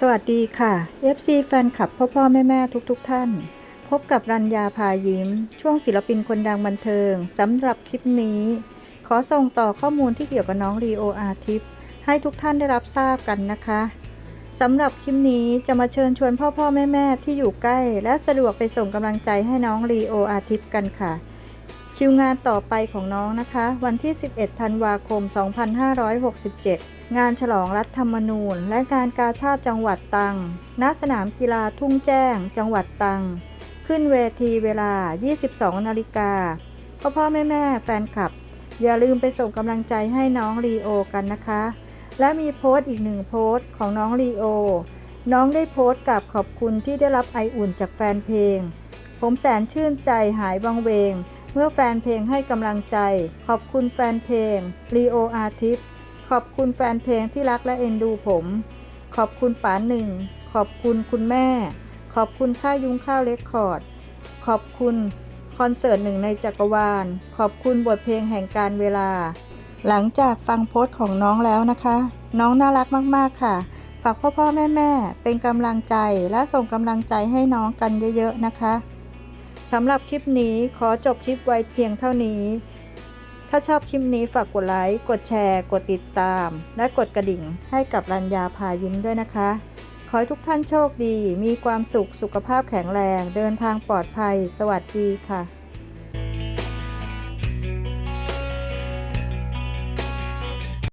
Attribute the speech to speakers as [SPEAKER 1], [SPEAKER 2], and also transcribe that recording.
[SPEAKER 1] สวัสดีค่ะ FC แฟนคลับพ่อพ่อแม่แม่ทุกๆทท่าน พบกับรัญญาพายิ้ม ช่วงศิลปินคนดังบันเทิงสำหรับคลิปนี้ ขอส่งต่อข้อมูลที่เกี่ยวกับน้องรีโออาทิปให้ทุกท่านได้รับทราบกันนะคะสำหรับคลิปนี้จะมาเชิญชวนพ่อพ่อแม่แม่ที่อยู่ใกล้ และสะดวกไปส่งกำลังใจให้น้องรีโออาทิปกันค่ะ คิวงานต่อไปของน้องนะคะ วันที่ 11 ธันวาคม 2567 งานฉลองรัฐธรรมนูญ และการกาชาติจังหวัดตังณสนามกีฬาทุ่งแจ้ง จังหวัดตัง ขึ้นเวทีเวลา 22 นาฬิกาพ่อพ่อแม่แม่แฟนคลับ อย่าลืมไปส่งกำลังใจให้น้องรีโอกันนะคะ และมีโพสต์อีกหนึ่งโพสต์ของน้องรีโอ น้องได้โพสต์กับขอบคุณที่ได้รับไออุ่นจากแฟนเพลง ผมแสนชื่นใจหายวังเวง เมื่อแฟนเพลงให้กำลังใจ ขอบคุณแฟนเพลงรีโออาทิตขอบคุณแฟนเพลงที่รักและเอ็นดูผม ขอบคุณป๋าหนึ่ง ขอบคุณคุณแม่ ขอบคุณค่ายยุ้งข้าวเรคคอร์ด ขอบคุณคอนเสิร์ตหนึ่งในจักรวาล ขอบคุณบทเพลงแห่งการเวลา หลังจากฟังโพสต์ของน้องแล้วนะคะ น้องน่ารักมาก ๆ ค่ะ ฝากพ่อพ่อแม่แม่เป็นกำลังใจและส่งกำลังใจให้น้องกันเยอะ ๆ นะคะ สำหรับคลิปนี้ขอจบคลิปไว้เพียงเท่านี้ ถ้าชอบคลิปนี้ฝากกดไลค์ กดแชร์ กดติดตาม และกดกระดิ่งให้กับรัญญาพายิ้มด้วยนะคะ ขอให้ทุกท่านโชคดี มีความสุข สุขภาพแข็งแรง เดินทางปลอดภัย สวัสดีค่ะ